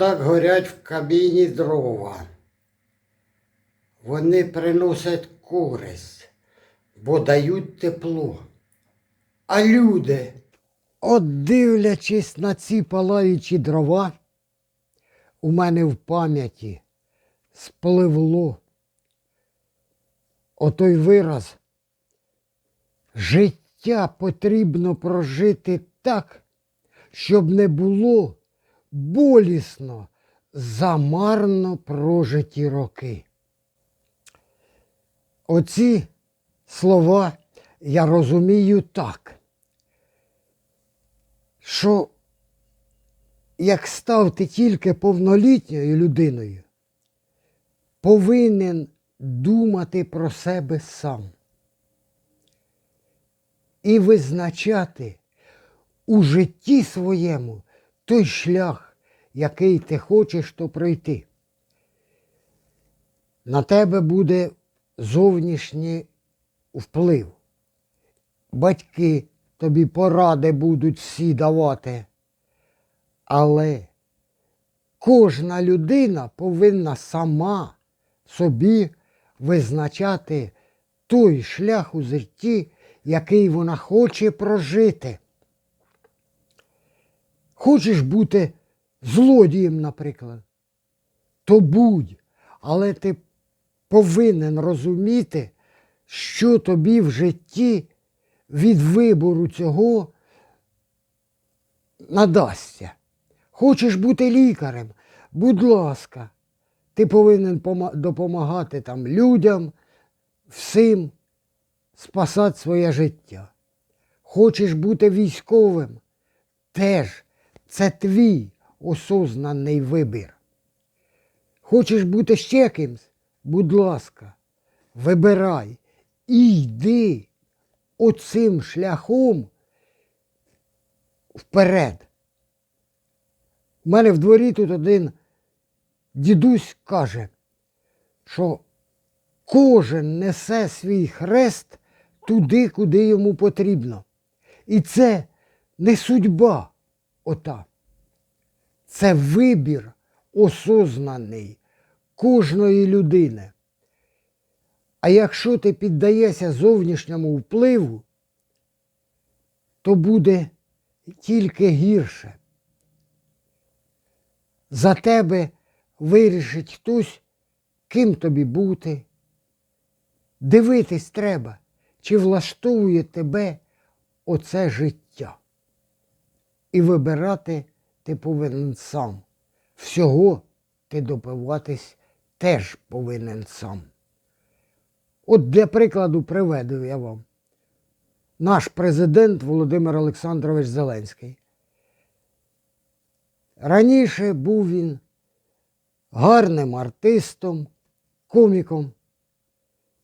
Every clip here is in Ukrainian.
Отак горять в кабіні дрова. Вони приносять користь, бо дають тепло. А люди, от дивлячись на ці палаючі дрова, у мене в пам'яті спливло отой вираз. Життя потрібно прожити так, щоб не було болісно за марно прожиті роки. Оці слова я розумію так, що як став ти тільки повнолітньою людиною, повинен думати про себе сам і визначати у житті своєму той шлях, який ти хочеш то пройти. На тебе буде зовнішній вплив. Батьки тобі поради будуть всі давати. Але кожна людина повинна сама собі визначати той шлях у житті, який вона хоче прожити. Хочеш бути злодієм, наприклад, то будь, але ти повинен розуміти, що тобі в житті від вибору цього надасться. Хочеш бути лікарем, будь ласка, ти повинен допомагати там людям, всім спасати своє життя. Хочеш бути військовим, теж це твій осознаний вибір. Хочеш бути ще кимсь, будь ласка, вибирай і йди оцим шляхом вперед. У мене в дворі тут один дідусь каже, що кожен несе свій хрест туди, куди йому потрібно. І це не судьба ота. Це вибір осознаний кожної людини. А якщо ти піддаєшся зовнішньому впливу, то буде тільки гірше. За тебе вирішить хтось, ким тобі бути. Дивитись треба, чи влаштовує тебе оце життя. І вибирати ти повинен сам. Всього ти допиватись теж повинен сам. От для прикладу приведу я вам. Наш президент Володимир Олександрович Зеленський. Раніше був він гарним артистом, коміком,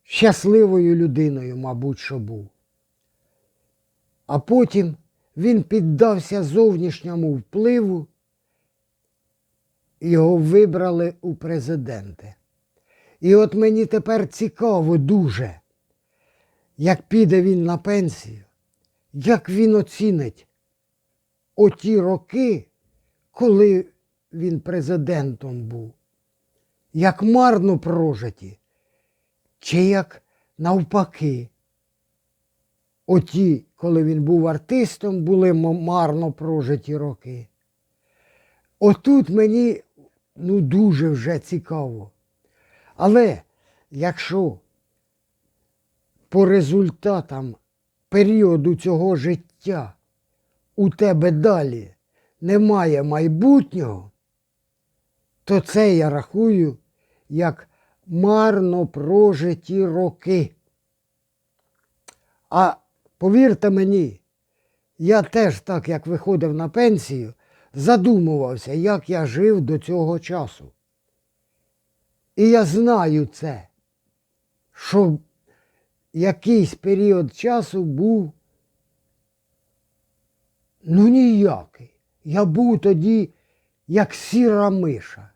щасливою людиною, мабуть, що був. А потім він піддався зовнішньому впливу, його вибрали у президенти. І от мені тепер цікаво дуже, як піде він на пенсію, як він оцінить оті роки, коли він президентом був, як марно прожиті, чи як навпаки. Оті, коли він був артистом, були марно прожиті роки. Отут мені ну, дуже вже цікаво. Але якщо по результатам періоду цього життя у тебе далі немає майбутнього, то це я рахую як марно прожиті роки. А повірте мені, я теж так, як виходив на пенсію, задумувався, як я жив до цього часу. І я знаю це, що якийсь період часу був ну ніякий. Я був тоді як сіра миша.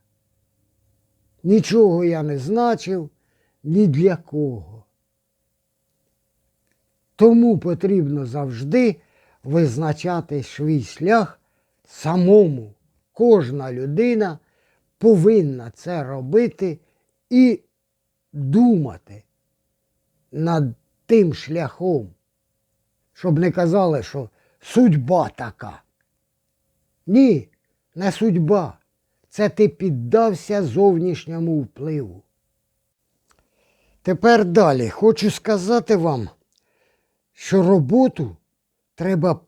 Нічого я не значив ні для кого. Тому потрібно завжди визначати свій шлях самому. Кожна людина повинна це робити і думати над тим шляхом, щоб не казали, що судьба така. Ні, не судьба. Це ти піддався зовнішньому впливу. Тепер далі хочу сказати вам, що роботу треба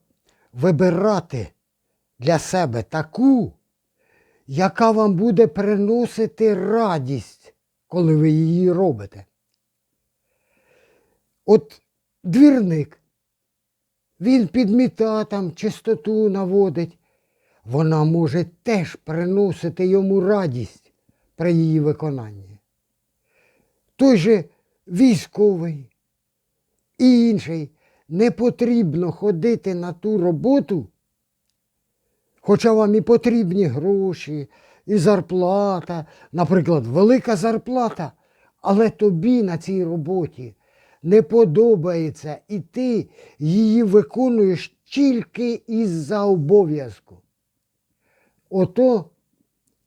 вибирати для себе таку, яка вам буде приносити радість, коли ви її робите. От двірник, він підміта там чистоту наводить, вона може теж приносити йому радість при її виконанні. Той же військовий і інший не потрібно ходити на ту роботу, хоча вам і потрібні гроші, і зарплата, наприклад, велика зарплата, але тобі на цій роботі не подобається, і ти її виконуєш тільки із-за обов'язку. Ото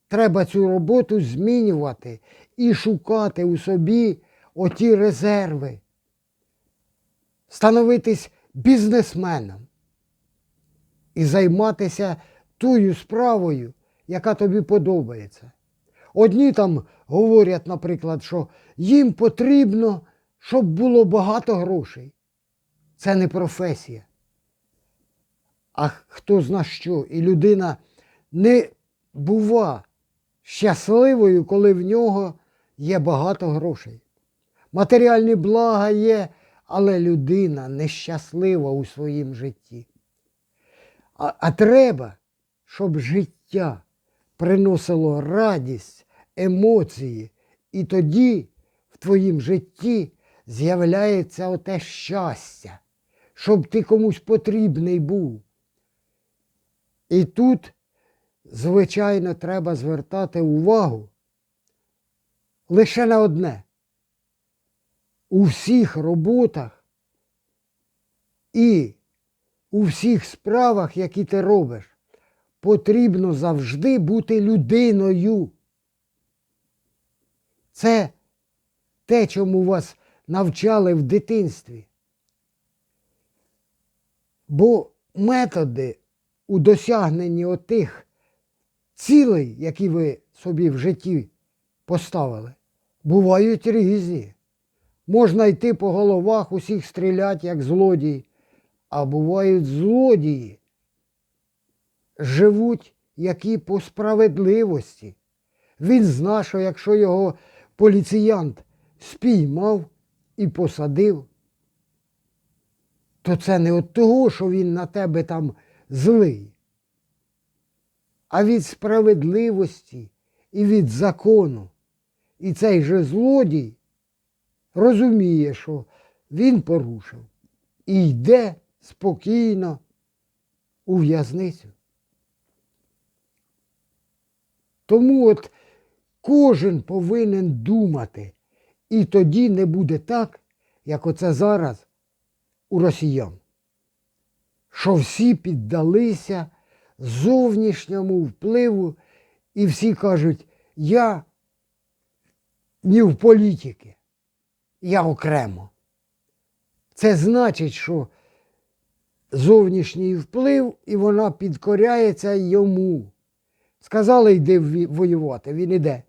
треба цю роботу змінювати і шукати у собі оті резерви, становитись бізнесменом і займатися тою справою, яка тобі подобається. Одні там говорять, наприклад, що їм потрібно, щоб було багато грошей. Це не професія. А хто зна що, і людина не бува щасливою, коли в нього є багато грошей. Матеріальні блага є, але людина нещаслива у своїм житті. А, а треба, щоб життя приносило радість, емоції, і тоді в твоїм житті з'являється оте щастя, щоб ти комусь потрібний був. І тут, звичайно, треба звертати увагу лише на одне. У всіх роботах і у всіх справах, які ти робиш, потрібно завжди бути людиною. Це те, чому вас навчали в дитинстві. Бо методи у досягненні отих цілей, які ви собі в житті поставили, бувають різні. Можна йти по головах, усіх стріляти, як злодії, а бувають злодії, живуть які по справедливості. Він зна, що якщо його поліціянт спіймав і посадив, то це не від того, що він на тебе там злий, а від справедливості і від закону. І цей же злодій розуміє, що він порушив. І йде спокійно у в'язницю. Тому от кожен повинен думати, і тоді не буде так, як оце зараз у росіян, що всі піддалися зовнішньому впливу, і всі кажуть, я не в політики, я окремо. Це значить, що зовнішній вплив, і вона підкоряється йому. Сказали, йди воювати, він іде.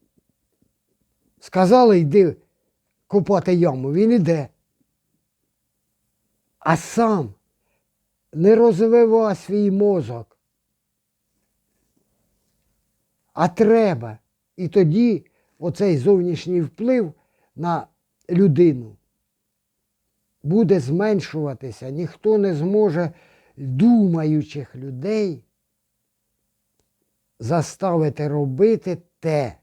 Сказали, йди копати яму, він іде. А сам не розвива свій мозок. А треба. І тоді оцей зовнішній вплив на людину буде зменшуватися. Ніхто не зможе думаючих людей заставити робити те,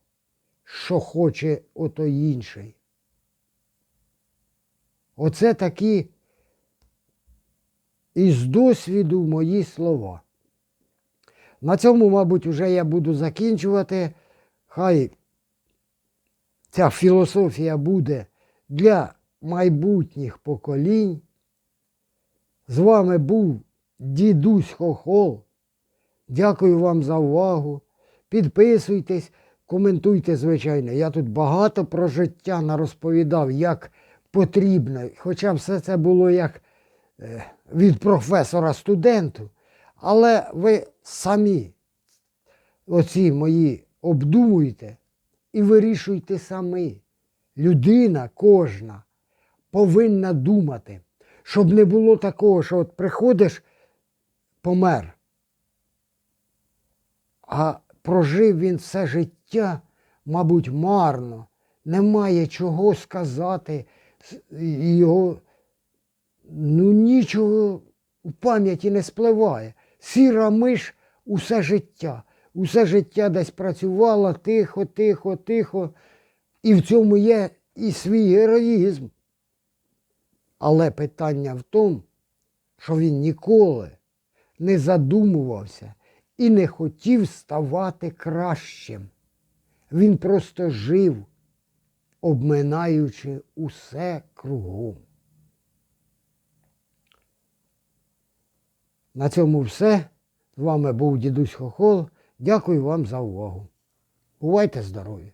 що хоче ото інший. Оце такі із досвіду мої слова. На цьому, мабуть, вже я буду закінчувати. Хай ця філософія буде для майбутніх поколінь. З вами був дідусь Хохол. Дякую вам за увагу. Підписуйтесь, коментуйте, звичайно. Я тут багато про життя нарозповідав, як потрібно. Хоча все це було як е, від професора студенту. Але ви самі оці мої обдумуйте і вирішуйте самі. Людина кожна повинна думати, щоб не було такого, що от приходиш, помер, а прожив він все життя, мабуть, марно, немає чого сказати, його ну, нічого у пам'яті не спливає. Сіра миш усе життя. Усе життя десь працювала тихо, тихо, тихо. І в цьому є і свій героїзм. Але питання в тому, що він ніколи не задумувався і не хотів ставати кращим. Він просто жив, обминаючи усе кругом. На цьому все. З вами був дідусь Хохол. Дякую вам за увагу. Бувайте здорові!